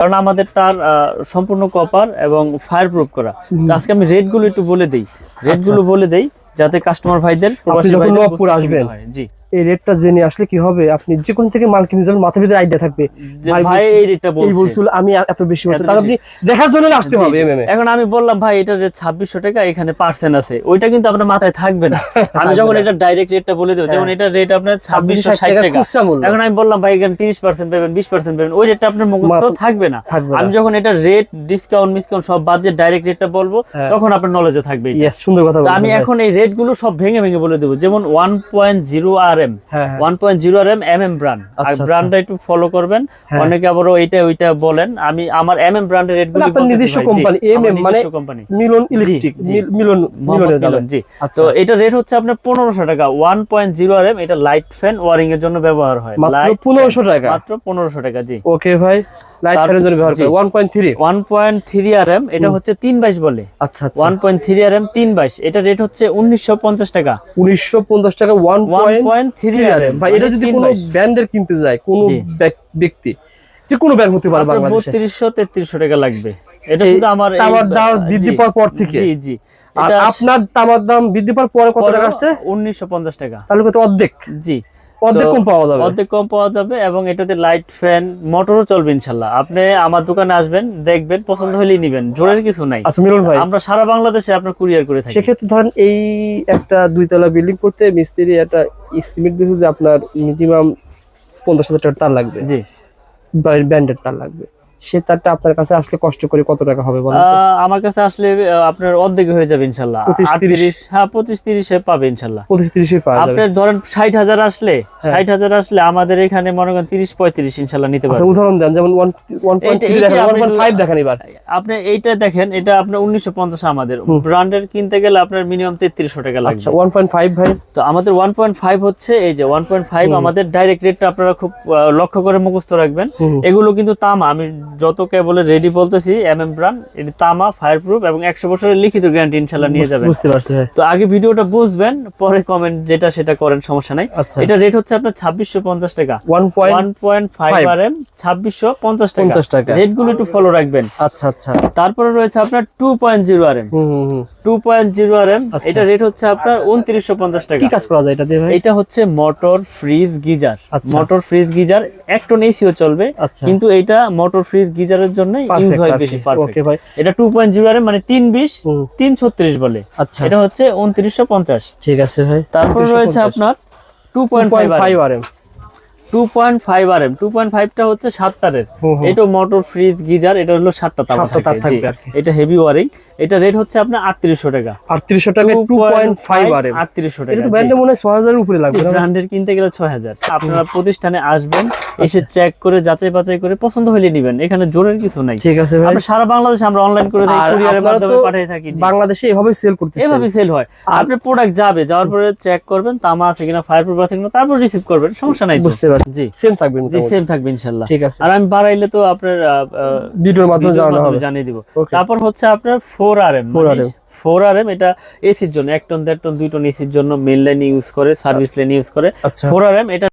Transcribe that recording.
কারণ আমাদের তার সম্পূর্ণ কপার এবং ফায়ার প্রুফ করা আজকে আমি রেটগুলো একটু বলে দিই। রেটগুলো বলে দিই যাতে কাস্টমার ভাইদের প্রবাসী আচ্ছা, ভাইদের আসবেন, জি। এই রেটটা জেনে আসলে কি হবে? আপনি যে কোন থেকে মাল কিনে যাবেন মাথার ভিতরে আইডিয়া থাকবে। ভাই এই রেটটা এই বলছে। বলছিল আমি এত বেশি বলছি। তার আপনি দেখার জন্য আসতে হবে এমএমএ এখন আমি বললাম ভাই এটা যে ছাব্বিশশো টাকা এখানে পার্সেন্ট আছে। ওইটা কিন্তু আপনার মাথায় থাকবে না। আমি যখন এটা ডাইরেক্ট রেটটা বলে দেবো যেমন এটা রেট আপনার ছাব্বিশশো ষাট টাকা খুচরা মূল্য। এখন আমি বললাম ভাই এখানে তিরিশ পার্সেন্ট পাবেন বিশ পার্সেন্ট পাবেন। ওই রেটটা আপনার মুখস্থ থাকবে না। আমি যখন এটা রেট ডিসকাউন্ট মিসকাউন্ট সব বাদ দিয়ে ডাইরেক্ট রেটটা বলব হ্যাঁ। তখন আপনার নলেজে থাকবে এটা। সুন্দর কথা আমি এখন এই রেটগুলো সব ভেঙে ভেঙে বলে দেবো। যেমন one point zero R M হ্যাঁ হ্যাঁ। One point zero R M M M brand আর আচ্ছা, ব্র্যান্ডটা একটু ফলো করবেন। হ্যাঁ। অনেকে আবারও এইটা ওইটা বলেন। আমি আমার এম এম ব্র্যান্ডের রেটগুলো মানে আপনার নিজস্ব কোম্পানি, MM মানে মিলন ইলেকট্রিক মিলন মিলনের দামে জি। আচ্ছা। তো এটা রেট হচ্ছে আপনার পনেরোশো টাকা। One point zero R M এটা লাইট ফ্যান ওয়ারিং এর জন্য ব্যবহার হয়। মাত্র Light fan, পনেরোশো টাকা? মাত্র পনেরোশো টাকা জি। ওকে ভাই লাইট ফ্যানের জন্য ব্যবহার করে। One point three one three R M এটা হচ্ছে তিন বাইশ বলে। আচ্ছা আচ্ছা। One point three R M তিন বাইশ। এটা রেট হচ্ছে উনিশশো পঞ্চাশ টাকা। উনিশশো পঞ্চাশ টাকা one one point point three ভাই এটা যদি কোনো ব্র্যান্ডের কিনতে যায় কোনো ব্যক্তি যে কোনো ব্র্যান্ড হতে পারে বাংলাদেশে। বত্রিশশো তেত্রিশশো টাকা লাগবে। এটা শুধু আমার তামার দাম বৃদ্ধি পাওয়ার পর থেকে। জি জি। আর আপনার তামার দাম বৃদ্ধি পাওয়ার পরে কত টাকা আসছে? উনিশশো পঞ্চাশ টাকা। তাহলে কত অর্ধেক। জি। অর্ধেক কম পাওয়া যাবে। অর্ধেক কম পাওয়া যাবে এবং এটাতে লাইট ফ্যান মোটরও চলবে ইনশাল্লাহ। আপনি আমার দোকানে আসবেন দেখবেন পছন্দ হলেই নিবেন। জোরের কিছু নাই। আচ্ছা মিলন ভাই। আমরা সারা বাংলাদেশে আপনার কুরিয়ার করে থাকি। সেক্ষেত্রে ধরেন এই একটা দুইতলা বিল্ডিং করতে মিস্ত্রি একটা এস্টিমেট দিয়েছে যে আপনার মিনিমাম পঞ্চাশ হাজার টাকার তার লাগবে। জি। ব্র্যান্ডের তার লাগবে। সে তারটা আপনার কাছে আসলে কষ্ট করে কত টাকা হবে বলেন আমার কাছে আসলে আপনার অর্ধেক হয়ে যাবে ইনশাল্লাহ। 25, 30 আটত্রিশ হ্যাঁ পঁচিশ তিরিশে পাবে ইনশাল্লাহ। পঁচিশ তিরিশে পাওয়া যাবে। আপনার ধরেন ষাট হাজার আসলে হ্যাঁ। ষাট হাজার আসলে আমাদের এখানে মনে করেন তিরিশ পঁয়ত্রিশ ইনশাল্লাহ নিতে আচ্ছা উদাহরণ দেন যেমন দেখেন এবার। আপনি এইটা দেখেন এটা আপনার উনিশশো পঞ্চাশ আমাদের। ব্র্যান্ডের কিনতে গেলে আপনার মিনিমাম তেত্রিশশো টাকা লাগবে। আচ্ছা ওয়ান পয়েন্ট ফাইভ ভাই। তো আমাদের ওয়ান পয়েন্ট ফাইভ হচ্ছে এই যে ওয়ান পয়েন্ট ফাইভ আমাদের ডাইরেক্ট রেটটা আপনারা খুব লক্ষ্য করে মুখস্থ রাখবেন। এগুলো কিন্তু তামা আমি যত কেবলে রেডি বলতেছি এম এম ব্রান্ড এটি তামা ফায়ার প্রুফ এবং একশো বছরের লিখিত গ্যারান্টি ইনশাল্লাহ নিয়ে যাবেন। বুঝতে পারছি তো আগে ভিডিওটা বুঝবেন পরে কমেন্ট যেটা সেটা করেন সমস্যা নাই। আচ্ছা। এটা রেট হচ্ছে আপনার ছাব্বিশশো পঞ্চাশ টাকা। One point five R M ছাব্বিশশো পঞ্চাশ টাকা। রেটগুলো একটু ফলো রাখবেন। আচ্ছা আচ্ছা। তারপরে রয়েছে আপনার two point zero R M হুম হুম হুম two point zero R M আচ্ছা। এটা রেট হচ্ছে আপনার উনত্রিশশো পঞ্চাশ টাকা। কি কাজ করা যায় এটা দিয়ে ভাই? এটা হচ্ছে মোটর ফ্রিজ গিজার আচ্ছা। মোটর ফ্রিজ গিজার এক টন এসিও চলবে আচ্ছা। কিন্তু এটা মোটর ফ্রিজ গিজারের জন্য ইউজ হয় বেশি পারফেক্ট ওকে ভাই। এটা টু পয়েন্ট জিরো মানে তিন বিশ হুম। তিন ছত্রিশ বলে। আচ্ছা। এটা হচ্ছে উনত্রিশশো পঞ্চাশ। ঠিক আছে ভাই। তারপর রয়েছে আপনার two point five five R M two point five R M two point ফাইভটা হচ্ছে সাত তারের হুম হুম। এটা মোটর ফ্রিজ গিজার এটা হলো সাতটা তার তার থাকবে এটা হেভি ওয়ারিং এটা রেট হচ্ছে আপনার আটত্রিশশো টাকা। আটত্রিশশো টাকা two point five R M আটত্রিশশো টাকা তো ব্র্যান্ডে মনে হয় ছয় হাজারের উপরে লাগবে ব্র্যান্ডের কিনতে গেলে ছয় হাজার। আপনারা প্রতিষ্ঠানে আসবেন এসে চেক করে যাচাই বাছাই করে পছন্দ হলে নিবেন। এখানে জোরের কিছু নাই। ঠিক আছে ভাই। সারা বাংলাদেশে আমরা অনলাইন করে দিই কুরিয়ারের মাধ্যমে পাঠিয়ে থাকি বাংলাদেশে এভাবে সেল করতে এভাবে সেল হয়। আপনি প্রোডাক্ট যাবে যাওয়ার পরে চেক করবেন তামা আছে কিনা ফায়ার প্রুফ আছে কিনা তারপর রিসিভ করবেন সমস্যা নাই বুঝতে পারছি। জি। সেম থাকবে জি সেম থাকবে ইনশাল্লাহ। ঠিক আছে। আর আমি বাড়াইলে তো আপনার আহ, আহ, ভিডিওর মাধ্যমে জানানো হবে। জানিয়ে দিব। তারপর হচ্ছে আপনার four R M 4RM four R M এটা এসির জন্য এক টন দেড় টন দুই টন এসির জন্য মেন লাইন ইউজ করে সার্ভিস লাইন ইউজ করে। ফোর আর এম এটা